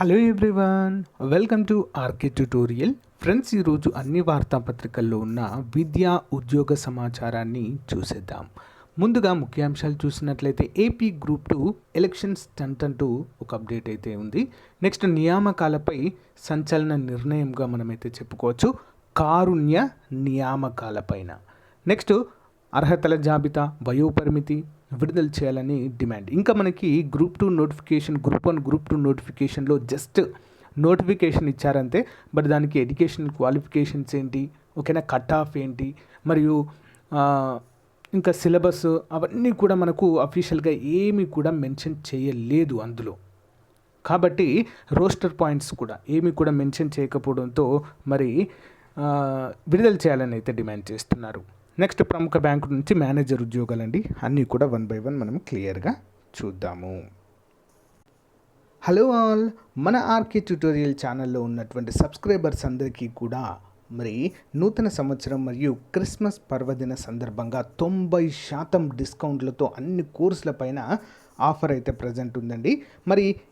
Hello everyone welcome to RK tutorial friends ఈరోజు అన్ని వార్తాపత్రికల్లో ఉన్న విద్యా ఉద్యోగ సమాచారాన్ని చూసేద్దాం. ముందుగా ముఖ్యాంశాలు చూసినట్లయితే ఏపీ గ్రూప్ టూ ఎలక్షన్స్ టెంట్ అంటూ ఒక అప్డేట్ అయితే ఉంది. నెక్స్ట్ నియామకాలపై సంచలన నిర్ణయంగా మనమైతే చెప్పుకోవచ్చు. కారుణ్య నియామకాలపైన. నెక్స్ట్ అర్హతల జాబితా వయోపరిమితి విడుదల చేయాలని డిమాండ్. ఇంకా మనకి group two notification group one group two నోటిఫికేషన్లో జస్ట్ నోటిఫికేషన్ ఇచ్చారంతే. బట్ దానికి ఎడ్యుకేషన్ క్వాలిఫికేషన్స్ ఏంటి ఓకేనా కట్ ఆఫ్ ఏంటి మరియు ఇంకా సిలబస్ అవన్నీ కూడా మనకు అఫీషియల్గా ఏమీ కూడా మెన్షన్ చేయలేదు అందులో. కాబట్టి రోస్టర్ పాయింట్స్ కూడా ఏమీ కూడా మెన్షన్ చేయకపోవడంతో మరి విడుదల చేయాలని అయితే డిమాండ్ చేస్తున్నారు. నెక్స్ట్ ప్రముఖ బ్యాంకు నుంచి మేనేజర్ ఉద్యోగాలండి. అన్నీ కూడా వన్ బై వన్ మనం క్లియర్గా చూద్దాము. Hello all. మన ఆర్కే ట్యూటోరియల్ ఛానల్లో ఉన్నటువంటి సబ్స్క్రైబర్స్ అందరికీ కూడా మరి నూతన సంవత్సరం మరియు క్రిస్మస్ పర్వదిన సందర్భంగా తొంభై శాతం డిస్కౌంట్లతో అన్ని కోర్సుల పైన ఆఫర్ అయితే ప్రజెంట్ ఉందండి. మరి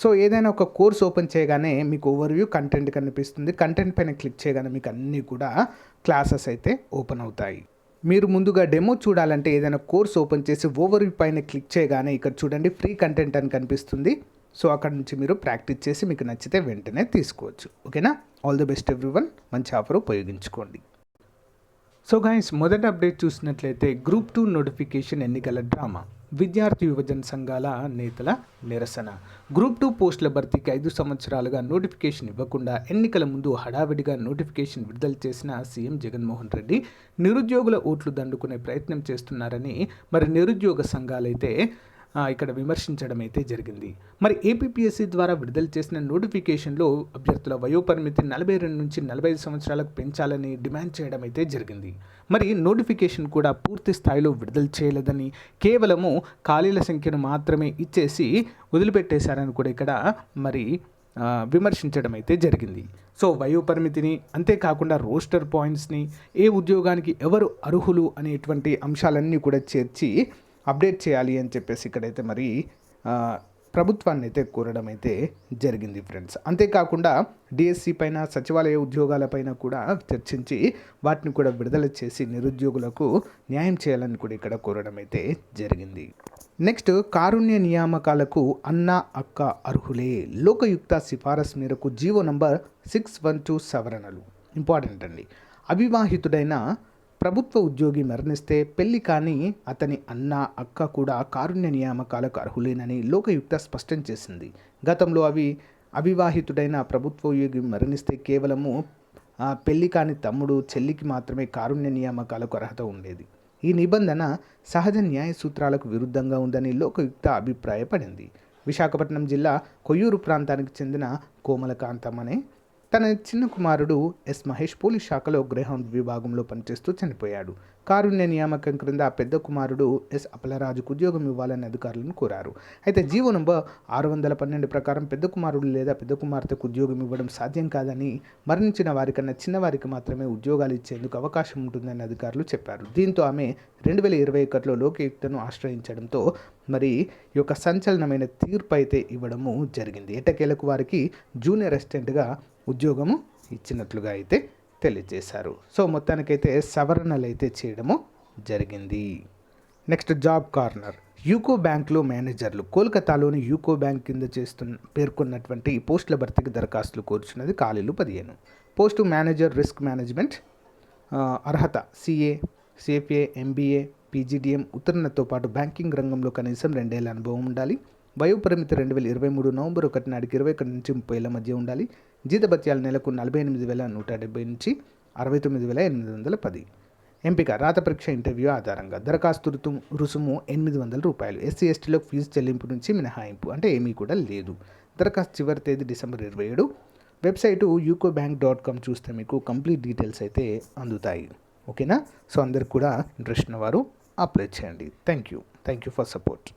సో ఏదైనా ఒక కోర్స్ ఓపెన్ చేయగానే మీకు ఓవర్వ్యూ కంటెంట్ కనిపిస్తుంది. కంటెంట్ పైన క్లిక్ చేయగానే మీకు అన్నీ కూడా క్లాసెస్ అయితే ఓపెన్ అవుతాయి. మీరు ముందుగా డెమో చూడాలంటే ఏదైనా కోర్స్ ఓపెన్ చేసి ఓవర్వ్యూ పైన క్లిక్ చేయగానే ఇక్కడ చూడండి ఫ్రీ కంటెంట్ అని కనిపిస్తుంది. సో అక్కడ నుంచి మీరు ప్రాక్టీస్ చేసి మీకు నచ్చితే వెంటనే తీసుకోవచ్చు. ఓకేనా? All the best every one మంచి ఆఫర్ ఉపయోగించుకోండి. సో గాయస్ మొదటి అప్డేట్ చూసినట్లయితే గ్రూప్ టూ నోటిఫికేషన్ ఎన్నికల డ్రామా. విద్యార్థి యువజన సంఘాల నేతల నిరసన. గ్రూప్ టూ పోస్టుల భర్తీకి ఐదు సంవత్సరాలుగా నోటిఫికేషన్ ఇవ్వకుండా ఎన్నికల ముందు హడావిడిగా నోటిఫికేషన్ విడుదల చేసిన సీఎం జగన్మోహన్ రెడ్డి నిరుద్యోగుల ఓట్లు దండుకునే ప్రయత్నం చేస్తున్నారని మరి నిరుద్యోగ సంఘాలైతే ఇక్కడ విమర్శించడం అయితే జరిగింది. మరి ఏపీపీఎస్సీ ద్వారా విడుదల చేసిన నోటిఫికేషన్లో అభ్యర్థుల వయోపరిమితి నలభై రెండు నుంచి నలభై ఐదు సంవత్సరాలకు పెంచాలని డిమాండ్ చేయడం అయితే జరిగింది. మరి నోటిఫికేషన్ కూడా పూర్తి స్థాయిలో విడుదల చేయలేదని కేవలము ఖాళీల సంఖ్యను మాత్రమే ఇచ్చేసి వదిలిపెట్టేశారని కూడా ఇక్కడ మరి విమర్శించడం అయితే జరిగింది. సో వయోపరిమితిని అంతేకాకుండా రోస్టర్ పాయింట్స్ని ఏ ఉద్యోగానికి ఎవరు అర్హులు అనేటువంటి అంశాలన్నీ కూడా చేర్చి అప్డేట్ చేయాలి అని చెప్పేసి ఇక్కడైతే మరి ప్రభుత్వాన్ని అయితే కోరడం అయితే జరిగింది ఫ్రెండ్స్. అంతేకాకుండా డిఎస్సి పైన సచివాలయ ఉద్యోగాలపైన కూడా చర్చించి వాటిని కూడా విడుదల చేసి నిరుద్యోగులకు న్యాయం చేయాలని కూడా ఇక్కడ కోరడం అయితే జరిగింది. నెక్స్ట్ కారుణ్య నియామకాలకు అన్న అక్క అర్హులే. లోకయుక్త సిఫారసు మేరకు GO number six one two సవరణలు. ఇంపార్టెంట్ అండి. అవివాహితుడైన ప్రభుత్వ ఉద్యోగి మరణిస్తే పెళ్ళి కాని అతని అన్న అక్క కూడా కారుణ్య నియామకాలకు అర్హులేనని లోకయుక్త స్పష్టం చేసింది. గతంలో అవి అవివాహితుడైన ప్రభుత్వ ఉద్యోగి మరణిస్తే కేవలము ఆ, పెళ్ళి కాని తమ్ముడు చెల్లికి మాత్రమే కారుణ్య నియామకాలకు అర్హత ఉండేది. ఈ నిబంధన సహజ న్యాయ సూత్రాలకు విరుద్ధంగా ఉందని లోకయుక్త అభిప్రాయపడింది. విశాఖపట్నం జిల్లా కొయ్యూరు ప్రాంతానికి చెందిన కోమలకాంతం అనే తన చిన్న కుమారుడు ఎస్ మహేష్ పోలీస్ శాఖలో గ్రేహౌండ్ విభాగంలో పనిచేస్తూ చనిపోయాడు. కారుణ్య నియామకం క్రింద పెద్ద కుమారుడు ఎస్ అప్పలరాజుకు ఉద్యోగం ఇవ్వాలని అధికారులను కోరారు. అయితే జీవో నంబర్ ఆరు వందల పన్నెండు ప్రకారం పెద్ద కుమారుడు లేదా పెద్ద కుమార్తెకు ఉద్యోగం ఇవ్వడం సాధ్యం కాదని మరణించిన వారికన్నా చిన్నవారికి మాత్రమే ఉద్యోగాలు ఇచ్చేందుకు అవకాశం ఉంటుందని అధికారులు చెప్పారు. దీంతో ఆమె రెండు వేల ఇరవై ఒకటిలో లోకయుక్తను ఆశ్రయించడంతో మరి ఈ యొక్క సంచలనమైన తీర్పు అయితే ఇవ్వడము జరిగింది. ఎట్టకేలకు వారికి జూనియర్ అసిస్టెంట్గా ఉద్యోగము ఇచ్చినట్లుగా అయితే తెలియజేశారు. సో మొత్తానికైతే సవరణలు అయితే చేయడము జరిగింది. Next job corner. యూకో బ్యాంక్లో మేనేజర్లు కోల్కతాలోని యూకో బ్యాంక్ కింద చేస్తున్న పేర్కొన్నటువంటి ఈ పోస్టుల భర్తీకి దరఖాస్తులు కోరుచున్నది ఖాళీలు పదిహేను. పోస్టు మేనేజర్ రిస్క్ మేనేజ్మెంట్ అర్హత సిఏ సిఎఫ్ఏ ఎంబీఏ పీజీడీఎం ఉత్తీర్ణతో పాటు బ్యాంకింగ్ రంగంలో కనీసం రెండేళ్ళ అనుభవం ఉండాలి. వయోపరిమితి రెండు వేల ఇరవై మూడు నవంబర్ ఒకటి నాటికి ఇరవై ఒకటి నుంచి ముప్పై ఏళ్ళ మధ్య ఉండాలి. జీతభత్యాల నెలకు నలభై ఎనిమిది వేల నూట డెబ్బై నుంచి అరవై తొమ్మిది వేల ఎనిమిది వందల పది. ఎంపిక రాత పరీక్ష ఇంటర్వ్యూ ఆధారంగా దరఖాస్తు రుతు- రుసుము ఎనిమిది వందల రూపాయలు. ఎస్సీ ఎస్టీలో ఫీజు చెల్లింపు నుంచి మినహాయింపు అంటే ఏమీ కూడా లేదు. దరఖాస్తు చివరి తేదీ డిసెంబర్ ఇరవై ఏడు. Website UCO bank dot com చూస్తే మీకు కంప్లీట్ డీటెయిల్స్ అయితే అందుతాయి. ఓకేనా? సో అందరికి కూడా ఇంట్రెస్ట్ ఉన్నవారు అప్లై చేయండి. Thank you thank you for support.